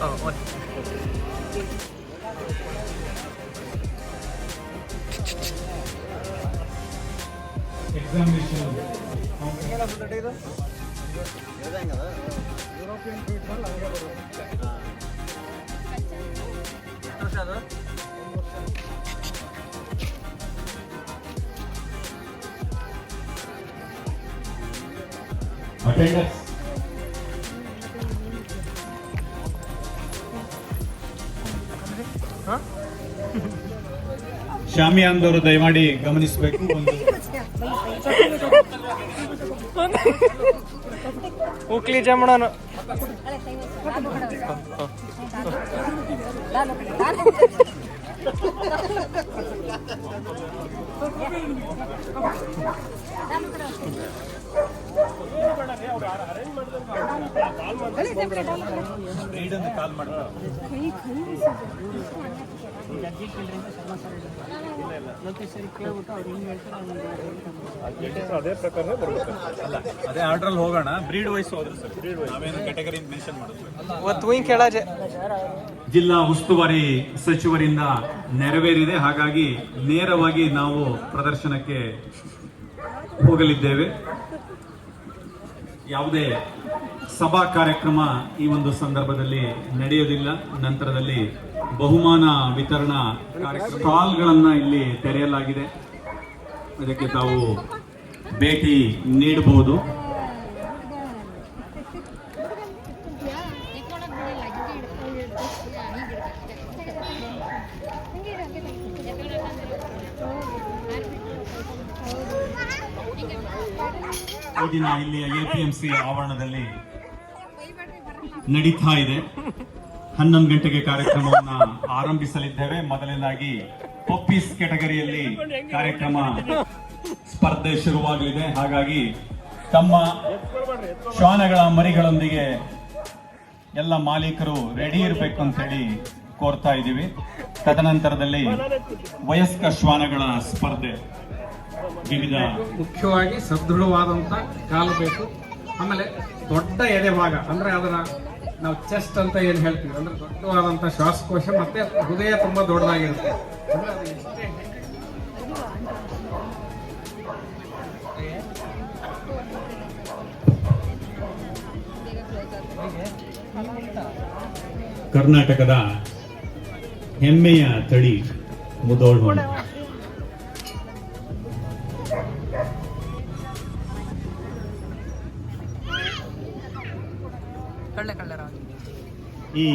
ờ ôi. Examination European treat వల్ల అలాగే బరువు అటెండర్స్ ಶಾಮಿಯಾನ್ದವರು ದಯಮಾಡಿ ಗಮನಿಸಬೇಕು ಒಂದು. ಉಕ್ಲಿ ಜಮಣನು ಕಾಲ್ ಪ್ರಕಾರ ಅಲ್ಲ ಅದೇ ಆರ್ಡರ್ ಹೋಗೋಣ. ಬ್ರೀಡ್ ವೈಸ್ ಹೋದ್ರೆ ಸರ್. Breed wise. ನಾವೇನು ಕ್ಯಾಟಗರಿ ಮೆನ್ಷನ್ ಮಾಡೋದು ಜಿಲ್ಲಾ ಉಸ್ತುವಾರಿ ಸಚಿವರಿಂದ ನೆರವೇರಿದೆ. ಹಾಗಾಗಿ ನೇರವಾಗಿ ನಾವು ಪ್ರದರ್ಶನಕ್ಕೆ ಹೋಗಲಿದ್ದೇವೆ. ಯಾವುದೇ ಸಭಾ ಕಾರ್ಯಕ್ರಮ ಈ ಒಂದು ಸಂದರ್ಭದಲ್ಲಿ ನಡೆಯೋದಿಲ್ಲ. ನಂತರದಲ್ಲಿ ಬಹುಮಾನ ವಿತರಣಾ ಸ್ಟಾಲ್ಗಳನ್ನ ಇಲ್ಲಿ ತೆರೆಯಲಾಗಿದೆ. ಅದಕ್ಕೆ ತಾವು ಭೇಟಿ ನೀಡಬಹುದು. ಈ ದಿನ ಇಲ್ಲಿ ಎಪಿಎಂಸಿ ಆವರಣದಲ್ಲಿ ನಡೀತಾ ಇದೆ. ಹನ್ನೊಂದು ಗಂಟೆಗೆ ಕಾರ್ಯಕ್ರಮವನ್ನು ಆರಂಭಿಸಲಿದ್ದೇವೆ. ಮೊದಲನೇದಾಗಿ ಪಪ್ಪೀಸ್ ಕ್ಯಾಟಗರಿಯಲ್ಲಿ ಕಾರ್ಯಕ್ರಮ ಸ್ಪರ್ಧೆ ಶುರುವಾಗಲಿದೆ. ಹಾಗಾಗಿ ತಮ್ಮ ಶ್ವಾನಗಳ ಮರಿಗಳೊಂದಿಗೆ ಎಲ್ಲ ಮಾಲೀಕರು ರೆಡಿ ಇರಬೇಕು ಅಂತ ಹೇಳಿ ಕೋರ್ತಾ ಇದ್ದೀವಿ. ತದನಂತರದಲ್ಲಿ ವಯಸ್ಕ ಶ್ವಾನಗಳ ಸ್ಪರ್ಧೆ. ವಿವಿಧ ಮುಖ್ಯವಾಗಿ ಸದೃಢವಾದಂಥ ಕಾಲು ಬೇಕು. ಆಮೇಲೆ ದೊಡ್ಡ ಎದೆ ಭಾಗ ಅಂದ್ರೆ ಅದರ ನಾವು ಚೆಸ್ಟ್ ಅಂತ ಏನು ಹೇಳ್ತೀವಿ ಅಂದ್ರೆ ದೊಡ್ಡವಾದಂಥ ಶ್ವಾಸಕೋಶ ಮತ್ತೆ ಹೃದಯ ತುಂಬಾ ದೊಡ್ಡದಾಗಿರುತ್ತೆ. ಅಂದ್ರೆ ಅದು ಎಷ್ಟೇ ಕರ್ನಾಟಕದ ಹೆಮ್ಮೆಯ ತಳಿ ಮುದೋಳ್ ಈ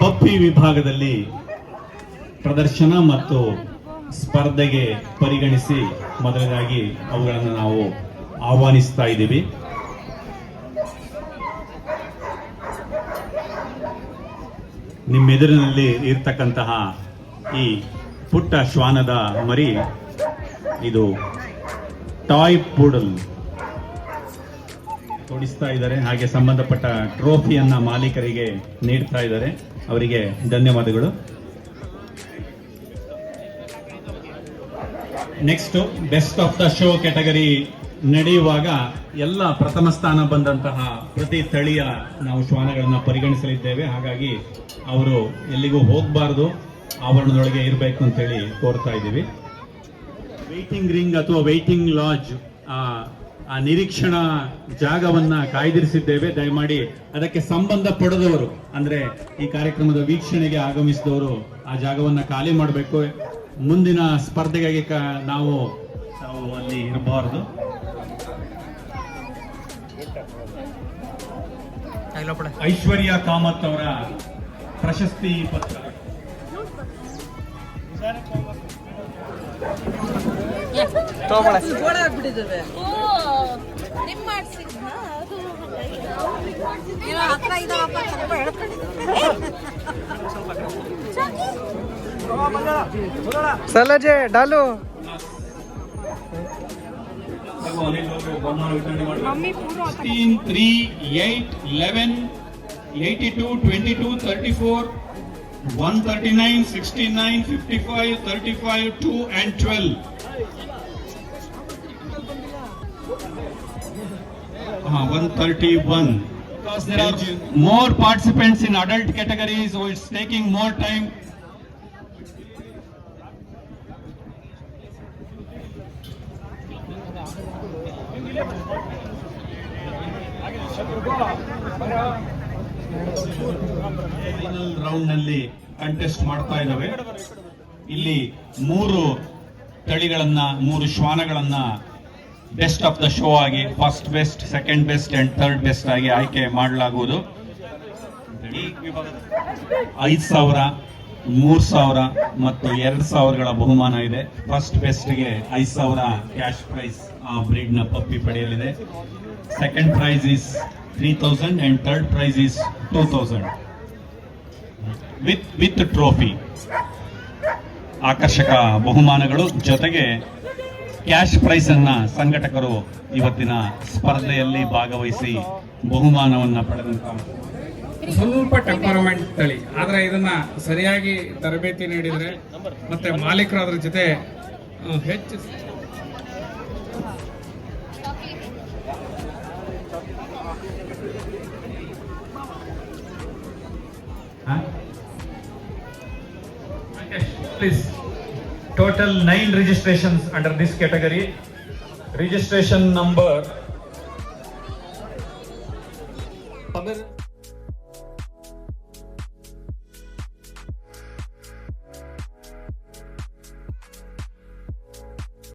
ಪಪ್ಪಿ ವಿಭಾಗದಲ್ಲಿ ಪ್ರದರ್ಶನ ಮತ್ತು ಸ್ಪರ್ಧೆಗೆ ಪರಿಗಣಿಸಿ ಮೊದಲನೇದಾಗಿ ಅವುಗಳನ್ನು ನಾವು ಆಹ್ವಾನಿಸ್ತಾ ಇದ್ದೀವಿ. ನಿಮ್ಮೆದುರಿನಲ್ಲಿ ಇರ್ತಕ್ಕಂತಹ ಈ ಪುಟ್ಟ ಶ್ವಾನದ ಮರಿ, ಇದು ಟಾಯ್ ಪೂಡಲ್. ಕೊಡಿಸ್ತಾ ಇದ್ದಾರೆ. ಹಾಗೆ ಸಂಬಂಧಪಟ್ಟ ಟ್ರೋಫಿಯನ್ನ ಮಾಲೀಕರಿಗೆ ನೀಡ್ತಾ ಇದ್ದಾರೆ. ಅವರಿಗೆ ಧನ್ಯವಾದಗಳು. Next best of the show category ನಡೆಯುವಾಗ ಎಲ್ಲ ಪ್ರಥಮ ಸ್ಥಾನ ಬಂದಂತಹ ಪ್ರತಿ ತಳಿಯ ನಾವು ಶ್ವಾನಗಳನ್ನ ಪರಿಗಣಿಸಲಿದ್ದೇವೆ. ಹಾಗಾಗಿ ಅವರು ಎಲ್ಲಿಗೂ ಹೋಗಬಾರದು. ಆವರಣದೊಳಗೆ ಇರಬೇಕು ಅಂತೇಳಿ ಕೋರ್ತಾ ಇದ್ದೀವಿ. ವೇಟಿಂಗ್ ರಿಂಗ್ ಅಥವಾ ವೇಟಿಂಗ್ ಲಾಡ್ಜ್ ಆ ನಿರೀಕ್ಷಣಾ ಜಾಗವನ್ನ ಕಾಯ್ದಿರಿಸಿದ್ದೇವೆ. ದಯಮಾಡಿ ಅದಕ್ಕೆ ಸಂಬಂಧ ಪಡೆದವರು, ಅಂದ್ರೆ ಈ ಕಾರ್ಯಕ್ರಮದ ವೀಕ್ಷಣೆಗೆ ಆಗಮಿಸಿದವರು ಆ ಜಾಗವನ್ನ ಖಾಲಿ ಮಾಡಬೇಕು. ಮುಂದಿನ ಸ್ಪರ್ಧೆಗಾಗಿ ನಾವು ನಾವು ಅಲ್ಲಿ ಇರಬಾರದು. ಐಶ್ವರ್ಯ ಕಾಮತ್ ಅವರ ಪ್ರಶಸ್ತಿ ಪತ್ರ. ತಗೋಬಳೆ सलज डालो। Four one thirty nine sixty nine fifty five thirty five two and twelve 131 because there are more participants in adult category so it's taking more time final ರೌಂಡ್ನಲ್ಲಿ contest ಮಾಡ್ತಾ ಇದ್ದಾವೆ ಇಲ್ಲಿ ಮೂರು ತಳಿಗಳನ್ನ ಮೂರು ಶ್ವಾನಗಳನ್ನ ಬೆಸ್ಟ್ ಆಫ್ ದ ಶೋ ಆಗಿ first best second best and third best ಆಗಿ ಆಯ್ಕೆ ಮಾಡಲಾಗುವುದು. ಐದು ಸಾವಿರ, ಮೂರು ಸಾವಿರ ಮತ್ತು ಎರಡು ಸಾವಿರಗಳ ಬಹುಮಾನ ಇದೆ. ಫಸ್ಟ್ ಬೆಸ್ಟ್ಗೆ ಐದು ಸಾವಿರ ಕ್ಯಾಶ್ ಪ್ರೈಸ್ ಆ ಬ್ರೀಡ್ನ ಪಪ್ಪಿ ಪಡೆಯಲಿದೆ. Second prize is three thousand and third prize is two thousand with with trophy ಆಕರ್ಷಕ ಬಹುಮಾನಗಳು ಜೊತೆಗೆ ಕ್ಯಾಶ್ ಪ್ರೈಸ್ ಅನ್ನ ಸಂಘಟಕರು ಇವತ್ತಿನ ಸ್ಪರ್ಧೆಯಲ್ಲಿ ಭಾಗವಹಿಸಿ ಬಹುಮಾನವನ್ನ ಪಡೆದಂತ ಸ್ವಲ್ಪ ಟೆಂಪರ್ಮೆಂಟ್ ತಳಿ. ಆದ್ರೆ ಇದನ್ನ ಸರಿಯಾಗಿ ತರಬೇತಿ ನೀಡಿದ್ರೆ ಮತ್ತೆ ಮಾಲೀಕರು ಅದ್ರ ಜೊತೆ ಹೆಚ್ಚು Please, total nine registrations under this category. Registration number.